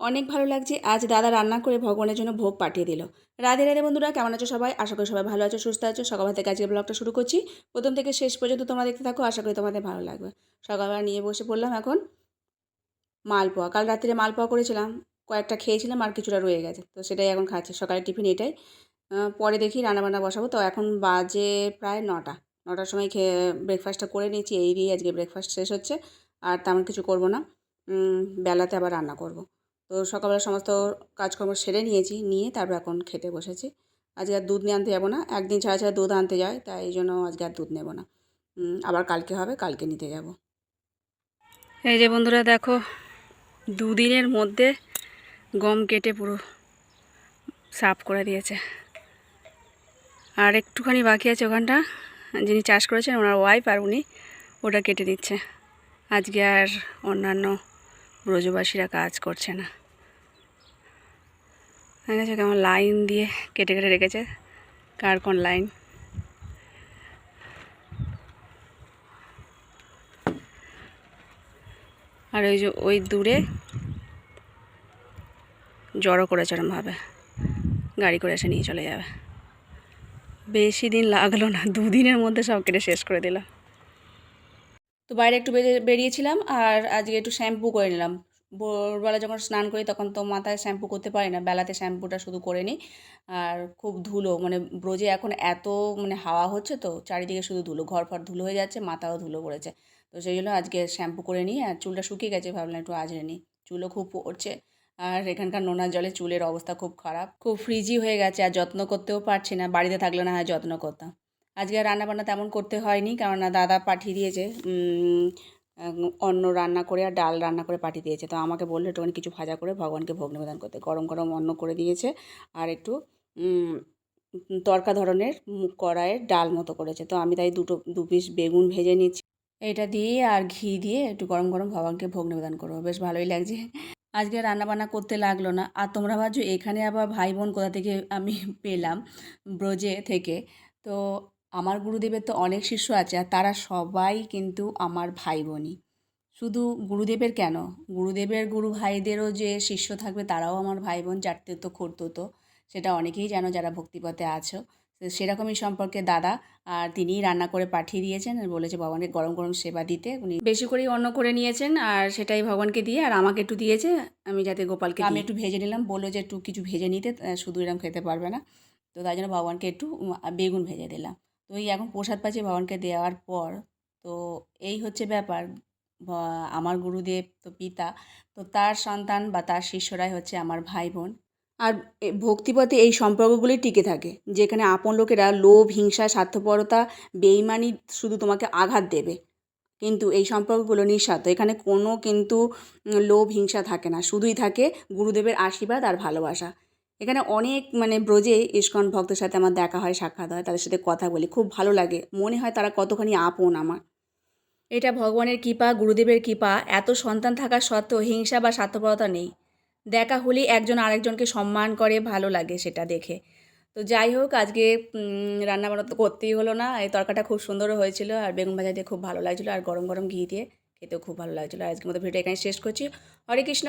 অনেক ভালো লাগছে। আজ দাদা রান্না করে ভগবানের জন্য ভোগ পাঠিয়ে দিল। রাধে রাধে বন্ধুরা, কেমন আছো সবাই? আশা করি সবাই ভালো আছো, সুস্থ আছো। সকাল থেকে আজকে ব্লগটা শুরু করছি। প্রথম থেকে শেষ পর্যন্ত তোমরা দেখতে থাকো, আশা করি তোমাদের ভালো লাগবে। সকালবেলা নিয়ে বসে পড়লাম এখন মালপোয়া। কাল রাত্রে মালপোয়া করেছিলাম, কয়েকটা খেয়েছিলাম আর কিছুটা রয়ে গেছে, তো সেটাই এখন খাচ্ছি। সকালের টিফিন এটাই। পরে দেখি রান্নাবান্না বসাবো। তো এখন বাজে প্রায় নটা। নটার সময় খেয়ে ব্রেকফাস্টটা করে নিয়েছি। এই দিয়ে আজকে ব্রেকফাস্ট শেষ হচ্ছে। আর তেমন কিছু করব না। বেলাতে আবার রান্না করব। তো সকালবেলা সমস্ত কাজকর্ম সেরে নিয়েছি, নিয়ে তারপর এখন খেতে বসেছি। আজকে আর দুধ নিয়ে আনতে যাব না, একদিন ছাড়া ছাড়া দুধ আনতে যায়, তাই এই জন্য আজকে আর দুধ নেব না। আবার কালকে হবে, কালকে নিতে যাব। এই যে বন্ধুরা দেখো, দুদিনের মধ্যে গম কেটে পুরো সাফ করে দিয়েছে। আর একটুখানি বাকি আছে ওখানটা, যিনি চাষ করেছেন ওনার ওয়াইফ আর উনি, ওটা কেটে দিচ্ছে। আজকে আর অন্যান্য ব্রজবাসীরা কাজ করছে না। দেখা গেছে কেমন লাইন দিয়ে কেটে কেটে রেখেছে। কার কোন লাইন। আর ওই যে ওই দূরে জড়ো করেছে এরমভাবে গাড়ি করে এসে নিয়ে চলে যাবে। বেশি দিন লাগল না, দুদিনের মধ্যে সব কেটে শেষ করে দিল। তো বাইরে একটু বেরিয়ে- বেরিয়েছিলাম আর আজকে একটু শ্যাম্পু করে নিলাম। ভোরবেলা যখন স্নান করি তখন তো মাথায় শ্যাম্পু করতে পারি না, বেলাতে শ্যাম্পুটা শুধু করে নিই। আর খুব ধুলো মানে ব্রোজে এখন এত মানে হাওয়া হচ্ছে তো, চারিদিকে শুধু ধুলো, ঘর ফর ধুলো হয়ে যাচ্ছে, মাথাও ধুলো পড়েছে। তো সেই জন্য আজকে শ্যাম্পু করে নিই আর চুলটা শুকিয়ে গেছে, ভাবলাম একটু আজরে নিই। চুলও খুব পড়ছে আর এখানকার নোনা জলে চুলের অবস্থা খুব খারাপ। খুব ফ্রিজি হয়ে গেছে আর যত্ন করতেও পারছি না, বাড়িতে থাকলে না হয় যত্ন করতাম। আজকে রান্নাবান্না তেমন করতে হয়নি, কেননা দাদা পাঠিয়ে দিয়েছে অন্ন রান্না করে আর ডাল রান্না করে পাঠিয়ে দিয়েছে। তো আমাকে বলল একটুখানি কিছু ভাজা করে ভগবানকে ভোগ নিবেদন করতে। গরম গরম অন্ন করে দিয়েছে আর একটু তরকা ধরনের মুগ কড়াইয়ের ডাল মতো করেছে। তো আমি তাই দুটো, দু পিস বেগুন ভেজে নিচ্ছি। এটা দিয়ে আর ঘি দিয়ে একটু গরম গরম ভগবানকে ভোগ নিবেদন করব। বেশ ভালোই লাগছে। আজকে রান্নাবান্না করতে লাগল না। আর তোমরা ভাবছ এখানে আবার ভাই বোন কোথা থেকে আমি পেলাম ব্রজে থেকে। তো আমার গুরুদেবের তো অনেক শিষ্য আছে আর তারা সবাই কিন্তু আমার ভাই বোনই শুধু গুরুদেবের কেন? গুরুদেবের গুরু ভাইদেরও যে শিষ্য থাকবে তারাও আমার ভাই বোন জানতে তো খুঁড়তো সেটা অনেকেই জানো যারা ভক্তিপথে আছো। তো সেরকমই সম্পর্কে দাদা আর তিনিই রান্না করে পাঠিয়ে দিয়েছেন। আর বলেছে ভগবানকে গরম গরম সেবা দিতে। উনি বেশি করেই অন্ন করে নিয়েছেন আর সেটাই ভগবানকে দিয়ে আর আমাকে একটু দিয়েছে। আমি যাতে গোপালকে আমি একটু ভেজে নিলাম। বলল যে একটু কিছু ভেজে নিতে। শুধু এরকম খেতে পারবে না। তো তাই জন্য ভগবানকে একটু বেগুন ভেজে দিলাম। তো এই এখন প্রসাদ পাচ্ছি ভগবানকে দেওয়ার পর। তো এই হচ্ছে ব্যাপার। আমার গুরুদেব তো পিতা। তো তার সন্তান বা তার শিষ্যরাই হচ্ছে আমার ভাই বোন আর ভক্তিপথে এই সম্পর্কগুলি টিকে থাকে। যেখানে আপন লোকেরা লোভ, হিংসা, স্বার্থপরতা, বেইমানি শুধু তোমাকে আঘাত দেবে। কিন্তু এই সম্পর্কগুলো নিঃস্বার্থ। এখানে কোনো কিন্তু লোভ, হিংসা থাকে না। শুধুই থাকে গুরুদেবের আশীর্বাদ আর ভালোবাসা। এখানে অনেক মানে ব্রজে ইস্কন ভক্তের সাথে আমার দেখা হয়, সাক্ষাৎ হয়, তাদের সাথে কথা বলি। খুব ভালো লাগে। মনে হয় তারা কতখানি আপন আমার। এটা ভগবানের কৃপা, গুরুদেবের কৃপা। এত সন্তান থাকা সত্ত্বেও হিংসা বা স্বার্থপরতা নেই। দেখা হলেই একজন আরেকজনকে সম্মান করে, ভালো লাগে সেটা দেখে। তো যাই হোক, আজকে রান্না বান্না তো করতেই হলো না। এই তরকাটা খুব সুন্দরও হয়েছিল আর বেগুন ভাজা দিয়ে খুব ভালো লাগছিল আর গরম গরম ঘি দিয়ে খেতেও খুব ভালো লাগছিল। আর আজকের মতো ভিডিও এখানে শেষ করছি। হরে কৃষ্ণ!